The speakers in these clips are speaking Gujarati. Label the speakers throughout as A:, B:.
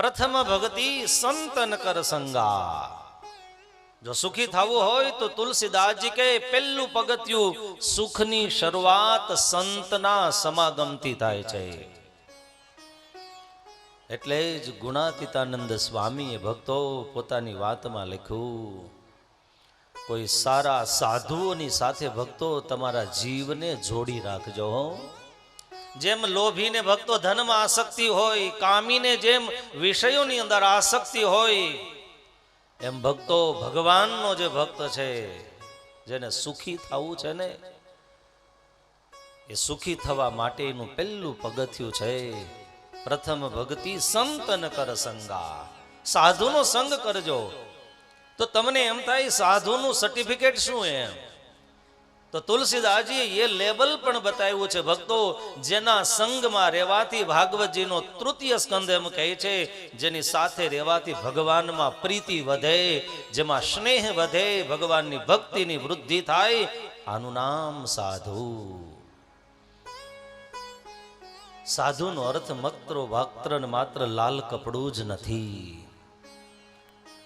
A: પ્રથમ ભક્તિ સંતન કર સંગા જો સુખી થવું હોય તો તુલસીદાસજી કે પહેલું પગથિયું સુખની શરૂઆત સંતના સમાગમથી થાય છે એટલે જ ગુણાતીતાનંદ સ્વામીએ ભક્તો પોતાની વાતમાં લખ્યું, કોઈ સારા સાધુઓની સાથે ભક્તો તમારા જીવને જોડી રાખજો હો. જેમ લોભીને ભક્તો ધનમાં આસક્તિ હોય, કામીને જેમ વિષયોની અંદર આસક્તિ હોય, એમ ભક્તો ભગવાનનો જે ભક્ત છે, જેને સુખી થવું છે ને, એ સુખી થવા માટેનું પહેલું પગથિયું છે, પ્રથમ ભક્તિ સંતન કર સંગા. સાધુનો સંગ કરજો. તો તમને એમ થાય, સાધુનું સર્ટિફિકેટ શું એમ? તો તુલસીદાસજી એ લેબલ પણ બતાવ્યું છે, ભક્તો, જેના સંગમાં રહેવાથી ભાગવતજીનો તૃતીય સ્કંદ એમ કહે છે, જેની સાથે રહેવાથી ભગવાનમાં પ્રીતિ વધે, જેમાં સ્નેહ વધે, ભગવાનની ભક્તિની વૃદ્ધિ થાય, આનું નામ સાધુ. સાધુનો અર્થ માત્ર વાક્ત્ર માત્ર લાલ કપડું જ નથી.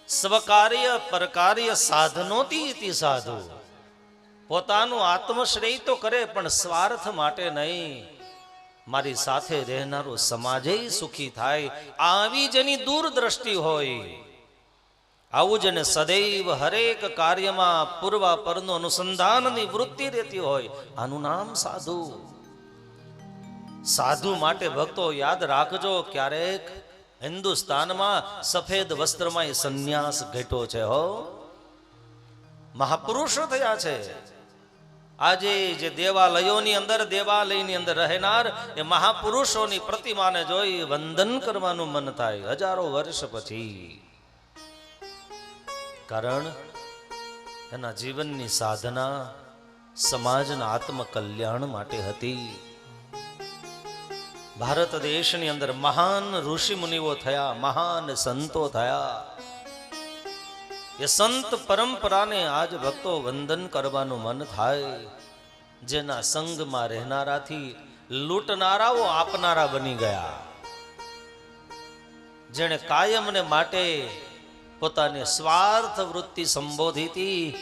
A: સ્વકાર્ય, પરકાર્ય સાધનોથી સાધુ. પોતાનું આત્મશ્રેય તો કરે, પણ સ્વાર્થ માટે નહીં. મારી સાથે રહેનારો સમાજે સુખી થાય, આવી જેની દૂરદ્રષ્ટિ હોય. આવું જ સદૈવ હરેક કાર્યમાં પૂર્વા પરનું અનુસંધાનની વૃત્તિ રહેતી હોય. આનું નામ સાધુ. સાધુ માટે ભક્તો યાદ રાખજો, ક્યારેક હિન્દુસ્તાનમાં સફેદ વસ્ત્રમાં સંન્યાસ ઘટ્યો છે હો. મહાપુરુષો થયા છે. આજે જે દેવાલયોની અંદર, દેવાલયની અંદર રહેનાર એ મહાપુરુષોની પ્રતિમાને જોઈ વંદન કરવાનું મન થાય હજારો વર્ષ પછી. કારણ એના જીવનની સાધના સમાજના આત્મકલ્યાણ માટે હતી. ભારત દેશની અંદર મહાન ઋષિ મુનિઓ થયા, મહાન સંતો થયા. એ સંત પરંપરાને આજ ભક્તો વંદન કરવાનું મન થાય. જેના સંગમાં રહેનારાથી લૂંટનારાઓ આપનારા બની ગયા. જેણે કાયમને માટે પોતાની સ્વાર્થ વૃત્તિ સંબોધી હતી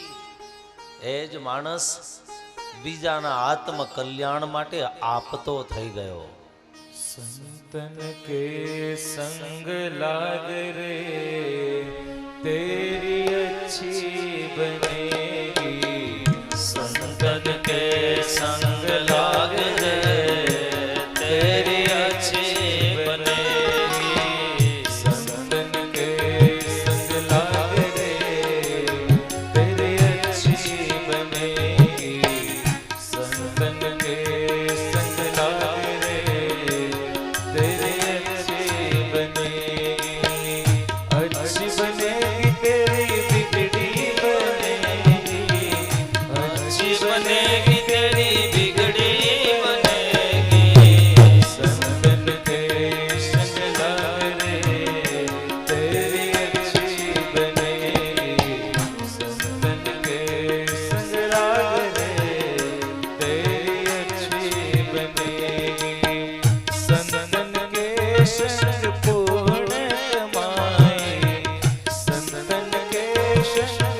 A: એ જ માણસ બીજાના આત્મ કલ્યાણ માટે આપતો થઈ ગયો.
B: સંતન કે સંગ લાગ રે. ਤੇਰੀ ਅੱਛੀ ਬਨੇਗੀ ਸੰਗਤ ਕੇ ਸੰਗ Station.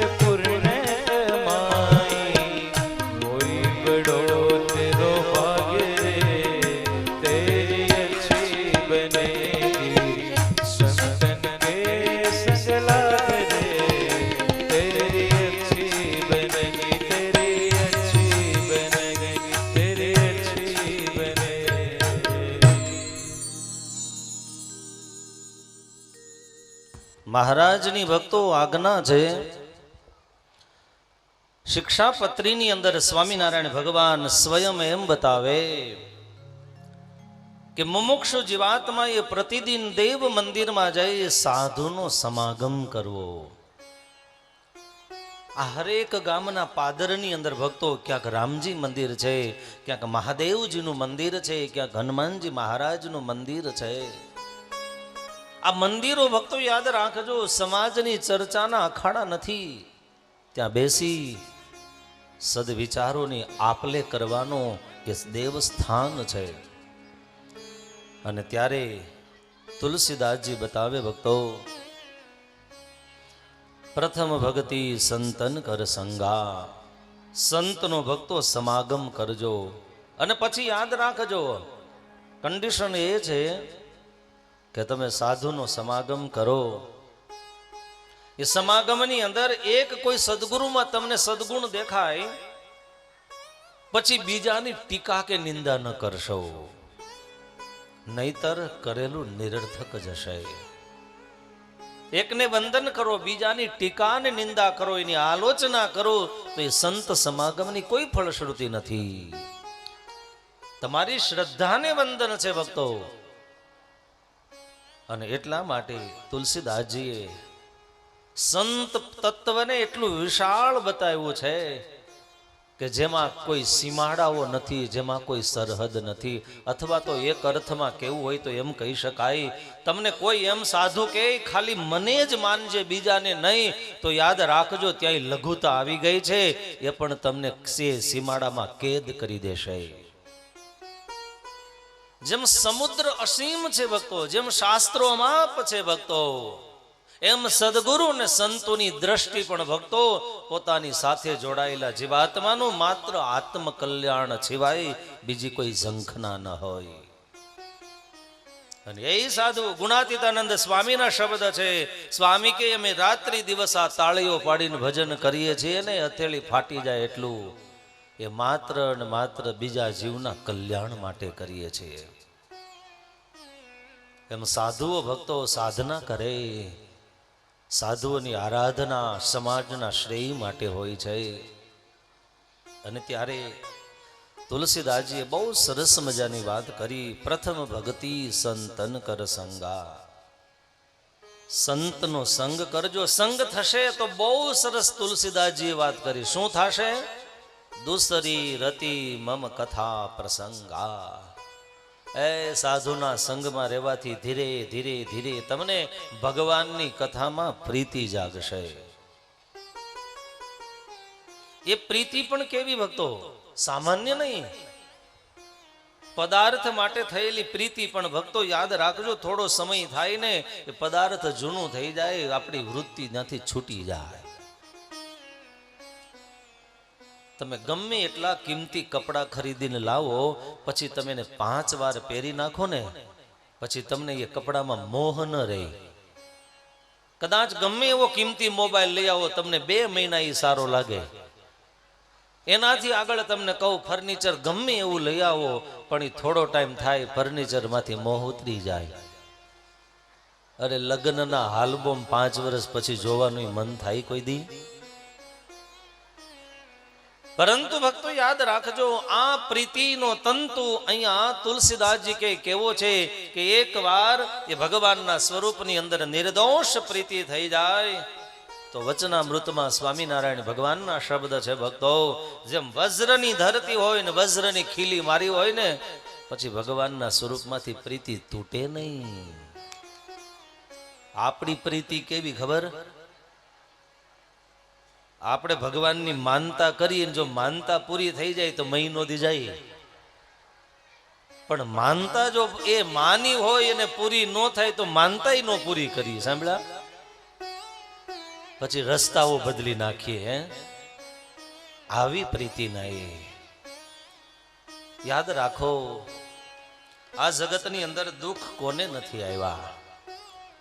A: મહારાજની ભક્તો આજ્ઞા છે. શિક્ષાપત્રીની અંદર સ્વામિનારાયણ ભગવાન સ્વયં એમ બતાવે કે મુમુક્ષુ જીવાત્મા એ પ્રતિદિન દેવ મંદિરમાં જઈ સાધુનો સમાગમ કરવો. આ હરેક ગામના પાદરની અંદર ભક્તો ક્યાંક રામજી મંદિર છે, ક્યાંક મહાદેવજીનું મંદિર છે, ક્યાંક હનુમાનજી મહારાજનું મંદિર છે. આ મંદિરો ભક્તો યાદ રાખજો, સમાજની ચર્ચાના અખાડા નથી. ત્યાં બેસી સદવિચારોની આપલે કરવાનો એ દેવસ્થાન છે. અને ત્યારે તુલસીદાસજી બતાવે, ભક્તો, પ્રથમ ભક્તિ સંતન કર સંગા. સંતનો ભક્તો સમાગમ કરજો. અને પછી યાદ રાખજો કન્ડિશન એ છે કે તમે સાધુનો સમાગમ કરો. એ સમાગમની અંદર એક કોઈ સદગુરુમાં તમને સદગુણ દેખાય, પછી બીજાની ટીકા કે નિંદા ન કરશો. નહીતર કરેલું નિરર્થક જશે એકને વંદન કરો, બીજાની ટીકા ને નિંદા કરો, એની આલોચના કરો, તો એ સંત સમાગમની કોઈ ફળશ્રુતિ નથી. તમારી શ્રદ્ધાને વંદન છે ભક્તો. અને એટલા માટે તુલસીદાસજીએ સંત તત્વને એટલું વિશાળ બતાવ્યું છે કે જેમાં કોઈ સીમાડાઓ નથી, જેમાં કોઈ સરહદ નથી. અથવા તો એક અર્થમાં કેવું હોય તો એમ કહી શકાય, તમને કોઈ એમ સાધુ કે ખાલી મને જ માનજે, બીજાને નહીં. તો યાદ રાખજો ત્યાં લઘુતા આવી ગઈ છે. એ પણ તમને સીમાડામાં કેદ કરી દેશે. જેમ સમુદ્ર અસીમ છે ભક્તો, જેમ શાસ્ત્રો માપ છે ભક્તો, એમ સદગુરુ ને સંતોની દ્રષ્ટિ પણ ભક્તો પોતાની સાથે જોડાયેલા જીવાત્માનું માત્ર આત્મકલ્યાણ સિવાય બીજી કોઈ ઝંખના ન હોય. અને એ સાધુ ગુણાતીતાનંદ સ્વામીના શબ્દ છે, સ્વામી કે અમે રાત્રિ દિવસ આ તાળીઓ પાડીને ભજન કરીએ છીએ ને હથેળી ફાટી જાય એટલું, એ માત્ર ને માત્ર બીજા જીવના કલ્યાણ માટે કરીએ છીએ. એમ સાધુઓ ભક્તો સાધના કરે. સાધુઓની આરાધના સમાજના શ્રેય માટે હોય છે. અને ત્યારે તુલસીદાસજીએ બહુ સરસ મજાની વાત કરી. પ્રથમ ભક્તિ સંતન કર સંગા. સંતનો સંગ કરજો. સંગ થશે તો બહુ સરસ તુલસીદાસજીએ વાત કરી. શું થશે? દુસરી રતિ મમ કથા પ્રસંગા. એ સાધુના સંગમાં રહેવાથી ધીરે ધીરે ધીરે તમને ભગવાનની કથામાં પ્રીતિ જાગશે. એ પ્રીતિ પણ કેવી ભક્તો? સામાન્ય નહીં. પદાર્થ માટે થયેલી પ્રીતિ પણ ભક્તો યાદ રાખજો, થોડો સમય થાય ને એ પદાર્થ જૂનું થઈ જાય, આપણી વૃત્તિ નથી છૂટી જાય. તમે ગમે એટલા કિંમતી કપડાં ખરીદીને લાવો, પછી તમે એને પાંચ વાર પહેરી નાખો ને, પછી તમને એ કપડામાં મોહ ન રહે. કદાચ ગમે એવો કિંમતી મોબાઈલ લઈ આવો, તમને બે મહિના એ સારો લાગે. એનાથી આગળ તમને કહું, ફર્નિચર ગમે એવું લઈ આવો, પણ એ થોડો ટાઈમ થાય, ફર્નિચરમાંથી મોહ ઉતરી જાય. અરે લગ્નના હાલબોમ પાંચ વર્ષ પછી જોવાનું મન થાય કોઈ દી? પરંતુ ભક્તો, યાદ રાખજો, આ પ્રીતિનો તંતુ અહીંયા તુલસીદાસજી કે કેવો છે કે એકવાર એ ભગવાનના સ્વરૂપની અંદર નિર્દોષ પ્રીતિ થઈ જાય, તો વચનામૃતમાં સ્વામિનારાયણ ભગવાનના શબ્દ છે, ભક્તો, જેમ વજ્રની ધરતી હોય ને વજ્રની ખીલી મારી હોય ને, પછી ભગવાનના સ્વરૂપમાંથી પ્રીતિ તૂટે નહીં. આપણી પ્રીતિ કેવી, ખબર? આપણે ભગવાનની માનતા કરીએ જો માનતા પૂરી થઈ જાય તો મહિનો દી જાય. પણ માનતા જો એ માની હોય અને પૂરી ન થાય તો માનતા ન પૂરી કરી સાંભળ્યા? પછી રસ્તાઓ બદલી નાખીએ, હે? આવી પ્રીતિ એ. યાદ રાખો, આ જગતની અંદર દુઃખ કોને નથી આવ્યા?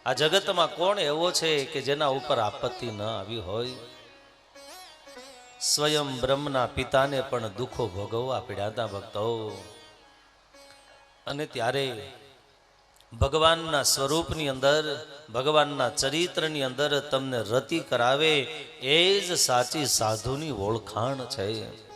A: આ જગતમાં કોણ એવો છે કે જેના ઉપર આપત્તિ ન આવી હોય? સ્વયં બ્રહ્મના પિતાને પણ દુઃખો ભોગવવા પડ્યા ભક્તો. અને ત્યારે ભગવાનના સ્વરૂપની અંદર, ભગવાનના ચરિત્રની અંદર તમને રતિ કરાવે એ જ સાચી સાધુની ઓળખાણ છે.